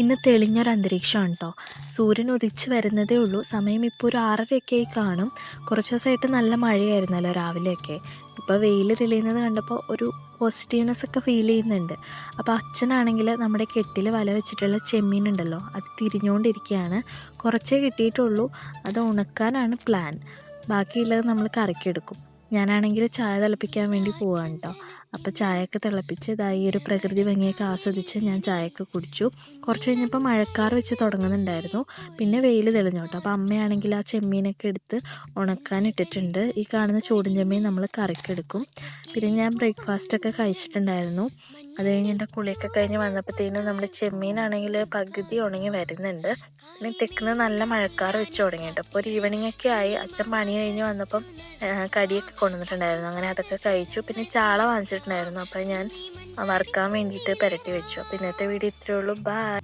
ഇന്ന് തെളിഞ്ഞൊരു അന്തരീക്ഷമാണ് കേട്ടോ സൂര്യൻ ഉദിച്ചു വരുന്നതേ ഉള്ളൂ. സമയം ഇപ്പോൾ ഒരു ആറരയൊക്കെ ആയി കാണും. കുറച്ച് ദിവസമായിട്ട് നല്ല മഴയായിരുന്നല്ലോ രാവിലെയൊക്കെ. ഇപ്പോൾ വെയിൽ തെളിയുന്നത് കണ്ടപ്പോൾ ഒരു പോസിറ്റീവ്നെസ് ഒക്കെ ഫീൽ ചെയ്യുന്നുണ്ട്. അപ്പോൾ അച്ഛനാണെങ്കിൽ നമ്മുടെ കെട്ടിൽ വല വെച്ചിട്ടുള്ള ചെമ്മീൻ ഉണ്ടല്ലോ അത് തിരിഞ്ഞുകൊണ്ടിരിക്കുകയാണ് കുറച്ചേ കിട്ടിയിട്ടുള്ളൂ. അത് ഉണക്കാനാണ് പ്ലാൻ ബാക്കിയുള്ളത് നമ്മൾ കറിക്കെടുക്കും. ഞാനാണെങ്കിൽ ചായ തിളപ്പിക്കാൻ വേണ്ടി പോവാണ് കേട്ടോ അപ്പോൾ ചായയൊക്കെ തിളപ്പിച്ച് ഇതായി ഒരു പ്രകൃതി ഭംഗിയൊക്കെ ആസ്വദിച്ച് ഞാൻ ചായയൊക്കെ കുടിച്ചു. കുറച്ച് കഴിഞ്ഞപ്പോൾ മഴക്കാർ വെച്ച് തുടങ്ങുന്നുണ്ടായിരുന്നു. പിന്നെ വെയിൽ തെളിഞ്ഞു കേട്ടോ അപ്പോൾ അമ്മയാണെങ്കിൽ ആ ചെമ്മീനൊക്കെ എടുത്ത് ഉണക്കാൻ ഇട്ടിട്ടുണ്ട്. ഈ കാണുന്ന ചൂടും ചെമ്മീൻ നമ്മൾ കറിക്കെടുക്കും. പിന്നെ ഞാൻ ബ്രേക്ക്ഫാസ്റ്റൊക്കെ കഴിച്ചിട്ടുണ്ടായിരുന്നു. അത് കഴിഞ്ഞ് എന്റെ കുളിയൊക്കെ കഴിഞ്ഞ് വന്നപ്പോഴത്തേനും നമ്മൾ ചെമ്മീനാണെങ്കിൽ പകുതി ഉണങ്ങി വരുന്നുണ്ട്. പിന്നെ തെക്കുന്ന നല്ല മഴക്കാർ വെച്ച് തുടങ്ങിയിട്ട് അപ്പോൾ ഒരു ഈവനിങ് ഒക്കെ ആയി അച്ഛൻ പണി കഴിഞ്ഞ് വന്നപ്പം കടിയൊക്കെ കൊണ്ടുവന്നിട്ടുണ്ടായിരുന്നു. അങ്ങനെ അതൊക്കെ കഴിച്ചു. പിന്നെ ചാള വാങ്ങിച്ചിട്ടുണ്ടായിരുന്നു. അപ്പോൾ ഞാൻ വറുക്കാൻ വേണ്ടിയിട്ട് പുരട്ടി വെച്ചു. അപ്പോൾ ഇന്നത്തെ വീഡിയോ ഇത്രയേ ഉള്ളൂ. ബൈ